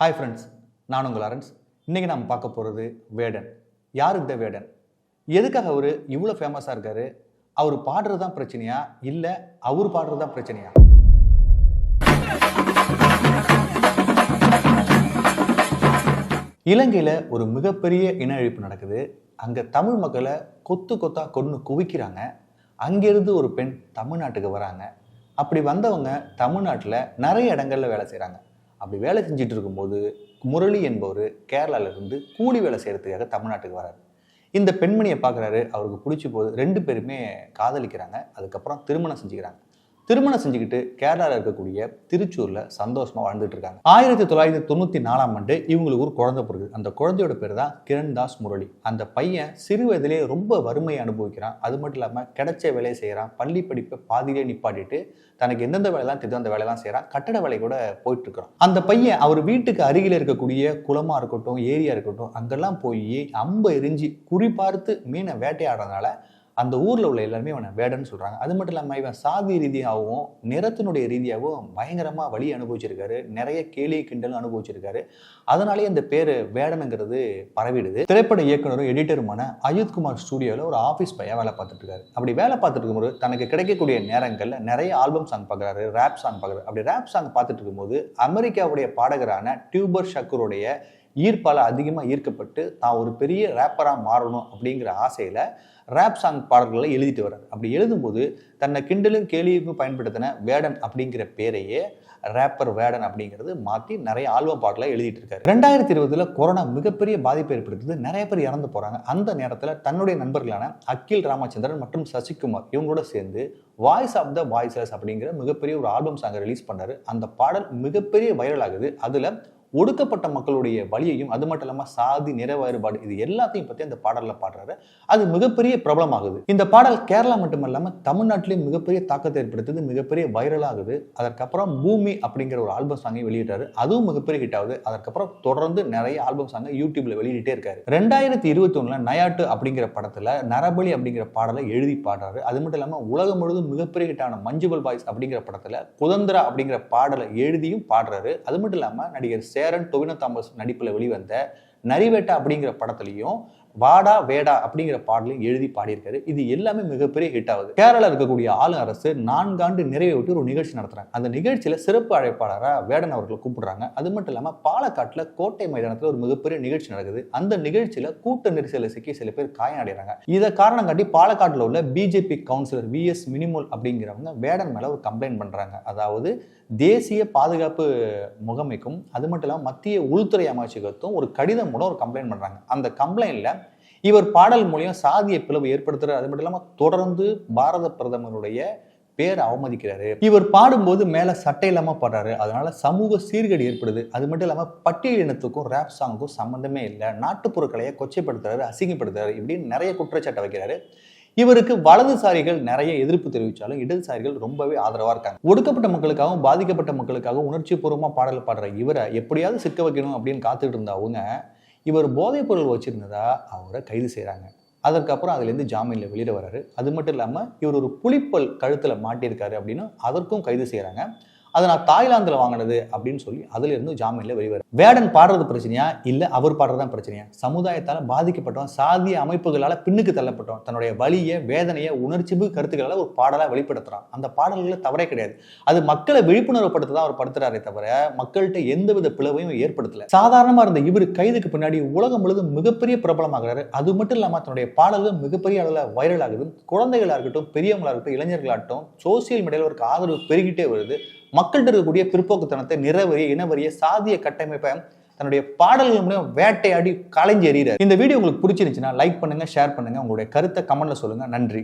Hi friends நான் உங்கள் Lawrence இன்றைக்கி நம்ம பார்க்க போகிறது வேடன். யார் இந்த வேடன்? எதுக்காக அவர் இவ்வளோ ஃபேமஸாக இருக்காரு? அவர் பாடுறது தான் பிரச்சனையா? இல்லை அவர் பாடுறது தான் பிரச்சனையா? இலங்கையில் ஒரு மிகப்பெரிய இன அழிப்பு நடக்குது. அங்கே தமிழ் மக்களை கொத்து கொத்தாக கொன்று குவிக்கிறாங்க. அங்கேருந்து ஒரு பெண் தமிழ்நாட்டுக்கு வராங்க. அப்படி வந்தவங்க தமிழ்நாட்டில் நிறைய இடங்கள்ல வேலை செய்கிறாங்க அப்படி வேலை செஞ்சுட்டு இருக்கும்போது முரளி என்பவர் கேரளால இருந்து கூலி வேலை செய்கிறதுக்காக தமிழ்நாட்டுக்கு வராரு. இந்த பெண்மணியை பார்க்குறாரு அவருக்கு பிடிச்சி போது ரெண்டு பேருமே காதலிக்கிறாங்க அதுக்கப்புறம் திருமணம் செஞ்சுக்கிறாங்க. திருமணம் செஞ்சுக்கிட்டு கேரளாவில் இருக்கக்கூடிய திருச்சூரில் சந்தோஷமாக வாழ்ந்துட்டு இருக்காங்க. ஆயிரத்தி தொள்ளாயிரத்தி தொண்ணூற்றி நாலாம் ஆண்டு இவங்களுக்கு ஒரு குழந்தை பிறகு அந்த குழந்தையோட பேர் தான் கிரண் தாஸ் முரளி. அந்த பையன் சிறு வயதிலே ரொம்ப வறுமையை அனுபவிக்கிறான். அது மட்டும் இல்லாமல் கிடைச்ச வேலையை செய்கிறான் பள்ளி படிப்பை பாதியிலே நிப்பாட்டிட்டு தனக்கு எந்தெந்த வேலைலாம் தெரியும் அந்த வேலையெல்லாம் செய்கிறான் கட்டட வேலை கூட போயிட்டு இருக்கிறான். அந்த பையன் அவர் வீட்டுக்கு அருகில் இருக்கக்கூடிய குளமாக இருக்கட்டும் ஏரியா இருக்கட்டும் அங்கெல்லாம் போய் அம்பை எரிஞ்சு குறி பார்த்து மீனை வேட்டையாடுறதுனால அந்த ஊரில் உள்ள எல்லாருமே இவனை வேடன்னு சொல்கிறாங்க அது மட்டும் இல்லாமல் இவன் சாதி ரீதியாகவும் நிறத்தினுடைய ரீதியாகவும் பயங்கரமாக வழி அனுபவிச்சிருக்காரு. நிறைய கேலி கிண்டலும் அனுபவிச்சிருக்காரு. அதனாலேயே அந்த பேர் வேடனுங்கிறது பரவிடுது. திரைப்பட இயக்குனரும் எடிட்டருமான அஜித் குமார் ஸ்டூடியோவில் ஒரு ஆஃபீஸ் பையன் வேலை பார்த்துட்டு இருக்காரு அப்படி வேலை பார்த்துட்டு இருக்கும்போது தனக்கு கிடைக்கக்கூடிய நேரங்களில் நிறைய ஆல்பம் சாங் பார்க்குறாரு ரேப் சாங் பார்க்குறாரு அப்படி ரேப் சாங் பார்த்துட்டு இருக்கும்போது அமெரிக்காவுடைய பாடகரான டியூபர் ஷக்கருடைய ஈர்ப்பால் அதிகமாக ஈர்க்கப்பட்டு தான் ஒரு பெரிய ரேப்பராக மாறணும் அப்படிங்கிற ஆசையில் ரேப் சாங் பாடல்களை எழுதிட்டு வர்றார். அப்படி எழுதும்போது தன்னை கிண்டலும் கேலியும் பயன்படுத்தின வேடன் அப்படிங்கிற பேரையே ரேப்பர் வேடன் அப்படிங்கிறது மாற்றி நிறைய ஆல்பம் பாடலை எழுதிட்டு இருக்காரு. ரெண்டாயிரத்தி இருபதுல கொரோனா மிகப்பெரிய பாதிப்பை ஏற்படுத்துது நிறைய பேர் இறந்து போகிறாங்க அந்த நேரத்தில் தன்னுடைய நண்பர்களான அகில் ராமச்சந்திரன் மற்றும் சசிகுமார் இவங்களோட சேர்ந்து வாய்ஸ் ஆஃப் த வாய்ஸஸ் அப்படிங்கிற மிகப்பெரிய ஒரு ஆல்பம் சாங்கை ரிலீஸ் பண்ணாரு. அந்த பாடல் மிகப்பெரிய வைரல் ஆகுது. அதில் ஒடுக்கப்பட்ட மக்களுடைய வழியையும் அது மட்டும் இல்லாமல் சாதி நிற வேறுபாடு இது எல்லாத்தையும் பற்றி அந்த பாடலில் பாடுறாரு. அது மிகப்பெரிய பிரபலமாகுது. இந்த பாடல் கேரளா மட்டும் இல்லாமல் தமிழ்நாட்டிலையும் மிகப்பெரிய தாக்கத்தை ஏற்படுத்துது மிகப்பெரிய வைரலாகுது. அதற்கப்புறம் பூமி அப்படிங்கிற ஒரு ஆல்பம் சாங்கை வெளியிட்டாரு. அதுவும் மிகப்பெரிய ஹிட் ஆகுது. அதற்கப்புறம் தொடர்ந்து நிறைய ஆல்பம் சாங்கை யூடியூப்ல வெளியிட்டே இருக்காரு. ரெண்டாயிரத்தி இருபத்தி ஒன்றில் நயாட்டு அப்படிங்கிற படத்தில் நரபலி அப்படிங்கிற பாடலை எழுதி பாடுறாரு. அது மட்டும் இல்லாமல் உலகம் முழுவதும் மிகப்பெரிய ஹிட்டான மஞ்சுவல் பாய்ஸ் அப்படிங்கிற படத்தில் குதந்திரா அப்படிங்கிற பாடலை எழுதியும் பாடுறாரு. அது மட்டும் இல்லாமல் நடிகர் சேரன் டொவினோ தாமஸ் நடிப்பில் வெளிவந்த நரிவேட்டா அப்படிங்கிற படத்துலையும் வாடா வேடா அப்படிங்கிற பாடலையும் எழுதி பாடியிருக்காரு. இது எல்லாமே மிகப்பெரிய ஹிட் ஆகுது. கேரளா இருக்கக்கூடிய ஆளு அரசு நான்காண்டு நிறைவை விட்டு ஒரு நிகழ்ச்சி நடத்துறாங்க. அந்த நிகழ்ச்சியில சிறப்பு அழைப்பாளராக வேடன் அவர்களை கூப்பிடுறாங்க. அது மட்டும் இல்லாம பாலக்காட்டுல கோட்டை மைதானத்துல ஒரு மிகப்பெரிய நிகழ்ச்சி நடக்குது. அந்த நிகழ்ச்சியில கூட்ட நெரிசலை சிக்கி சில பேர் காயம் அடைகிறாங்க இதை காரணம் காட்டி பாலக்காட்டுல உள்ள BJP councillor V S Minimol அப்படிங்கிறவங்க வேடன் மேல ஒரு கம்ப்ளைண்ட் பண்றாங்க. அதாவது தேசிய பாதுகாப்பு முகமைக்கும் அது மட்டும் இல்லாமல் மத்திய உள்துறை அமைச்சகத்தும் ஒரு கடிதம் மூலம் ஒரு கம்ப்ளைண்ட் பண்றாங்க. அந்த கம்ப்ளைண்ட்ல இவர் பாடல் மூலியம் சாதிய பிளவு ஏற்படுத்துறாரு. அது மட்டும் இல்லாமல் தொடர்ந்து பாரத பிரதமருடைய பேர் அவமதிக்கிறாரு. இவர் பாடும்போது மேல சட்டை இல்லாம பாடுறாரு. அதனால சமூக சீர்கேடு ஏற்படுது. அது மட்டும் இல்லாம பட்டியல் இனத்துக்கும் ரேப் சாங்குக்கும் சம்மந்தமே இல்லை. நாட்டுப்புற கலையை கொச்சைப்படுத்துறாரு அசிங்கப்படுத்துறாரு இப்படின்னு நிறைய குற்றச்சாட்டை வைக்கிறாரு. இவருக்கு வலதுசாரிகள் நிறைய எதிர்ப்பு தெரிவித்தாலும் இடதுசாரிகள் ரொம்பவே ஆதரவாக இருக்காங்க. ஒடுக்கப்பட்ட மக்களுக்காகவும் பாதிக்கப்பட்ட மக்களுக்காகவும் உணர்ச்சி பூர்வமாக பாடல் பாடுற இவரை எப்படியாவது சிக்க வைக்கணும் அப்படின்னு காத்துட்டு இருந்தவங்க இவர் போதைப் பொருள் வச்சிருந்ததா? அவரை கைது செய்கிறாங்க அதற்கப்புறம் அதுலேருந்து ஜாமீனில் வெளியிட வர்றாரு. அது மட்டும் இல்லாமல் இவர் ஒரு புலிப்பல் கழுத்தில் மாட்டியிருக்காரு அப்படின்னு அதற்கும் கைது செய்கிறாங்க அதை நான் தாய்லாந்தில் வாங்கினது அப்படின்னு சொல்லி அதுலேருந்து ஜாமீனில் வெளிவர வேடன் பாடுறது பிரச்சனையா? இல்லை அவர் பாடுறது பிரச்சனையா? சமுதாயத்தால் பாதிக்கப்பட்டோம் சாதிய அமைப்புகளால் பின்னுக்கு தள்ளப்பட்டோம் தன்னுடைய வழியை வேதனையை உணர்ச்சிபு கருத்துக்களால் ஒரு பாடலாக வெளிப்படுத்துறான். அந்த பாடல்களில் தவறே கிடையாது. அது மக்களை விழிப்புணர்வுப்படுத்த தான் அவர் படுத்துறாரே தவிர மக்கள்கிட்ட எந்தவித பிளவையும் ஏற்படுத்தல. சாதாரணமாக இருந்த இவர் கைதுக்கு பின்னாடி உலகம் முழுவதும் மிகப்பெரிய பிரபலமாகிறாரு. அது மட்டும் இல்லாமல் தன்னுடைய பாடல்கள் மிகப்பெரிய அளவில் வைரல் ஆகுது குழந்தைகளாக இருக்கட்டும் பெரியவங்களா இருக்கட்டும் இளைஞர்களாகட்டும் சோசியல் மீடியாவில் ஒரு ஆதரவு பெருகிட்டே வருது. மக்கள்கிட்ட இருக்கக்கூடிய பிற்போக்குத்தனத்தை நிறவரிய இனவரிய சாதிய கட்டமைப்பை தன்னுடைய பாடல்கள் மூலம் வேட்டையாடி களைஞ்சு எறிகிறார் இந்த வீடியோ உங்களுக்கு பிடிச்சிருந்துச்சுன்னா லைக் பண்ணுங்க ஷேர் பண்ணுங்க. உங்களுடைய கருத்தை கமெண்ட்ல சொல்லுங்க. நன்றி.